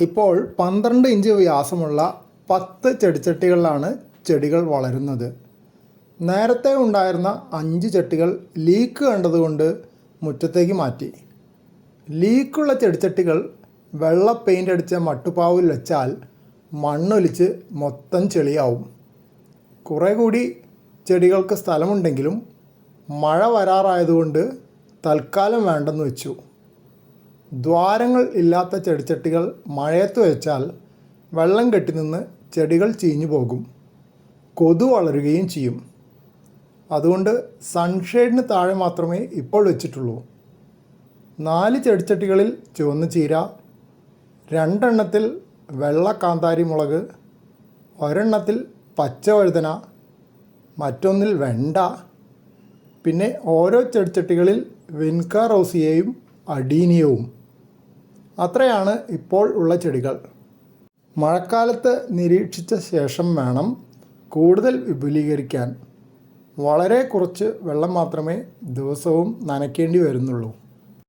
ഇപ്പോൾ പന്ത്രണ്ട് ഇഞ്ച് വ്യാസമുള്ള പത്ത് ചെടിച്ചട്ടികളിലാണ് ചെടികൾ വളരുന്നത്. നേരത്തെ ഉണ്ടായിരുന്ന അഞ്ച് ചട്ടികൾ ലീക്ക് കണ്ടതുകൊണ്ട് മുറ്റത്തേക്ക് മാറ്റി. ലീക്കുള്ള ചെടിച്ചട്ടികൾ വെള്ള പെയിന്റ് അടിച്ച മട്ടുപാവിൽ വെച്ചാൽ മണ്ണൊലിച്ച് മൊത്തം ചെളിയാവും. കുറേ കൂടി ചെടികൾക്ക് സ്ഥലമുണ്ടെങ്കിലും മഴ വരാറായതുകൊണ്ട് തൽക്കാലം വേണ്ടെന്ന് വെച്ചു. ദ്വാരങ്ങൾ ഇല്ലാത്ത ചെടിച്ചട്ടികൾ മഴയത്ത് വെച്ചാൽ വെള്ളം കെട്ടിനിന്ന് ചെടികൾ ചീഞ്ഞു പോകും. കൊതു വളരുകയും ചെയ്യും. അതുകൊണ്ട് സൺഷെയ്ഡിന് താഴെ മാത്രമേ ഇപ്പോൾ വെച്ചിട്ടുള്ളൂ. നാല് ചെടിച്ചട്ടികളിൽ ചുവന്ന ചീര രണ്ടെണ്ണത്തിൽ വെള്ള കാന്താരി മുളക് ഒരെണ്ണത്തിൽ പച്ച വഴുതന മറ്റൊന്നിൽ വെണ്ട. പിന്നെ ഓരോ ചെടിച്ചട്ടികളിൽ വിൻകാ റോസിയയും അഡീനിയവും. അത്രയാണ് ഇപ്പോൾ ഉള്ള ചെടികൾ. മഴക്കാലത്ത് നിരീക്ഷിച്ച ശേഷം വേണം കൂടുതൽ വിപുലീകരിക്കാൻ. വളരെ കുറച്ച് വെള്ളം മാത്രമേ ദിവസവും നനയ്ക്കേണ്ടി വരുന്നുള്ളൂ.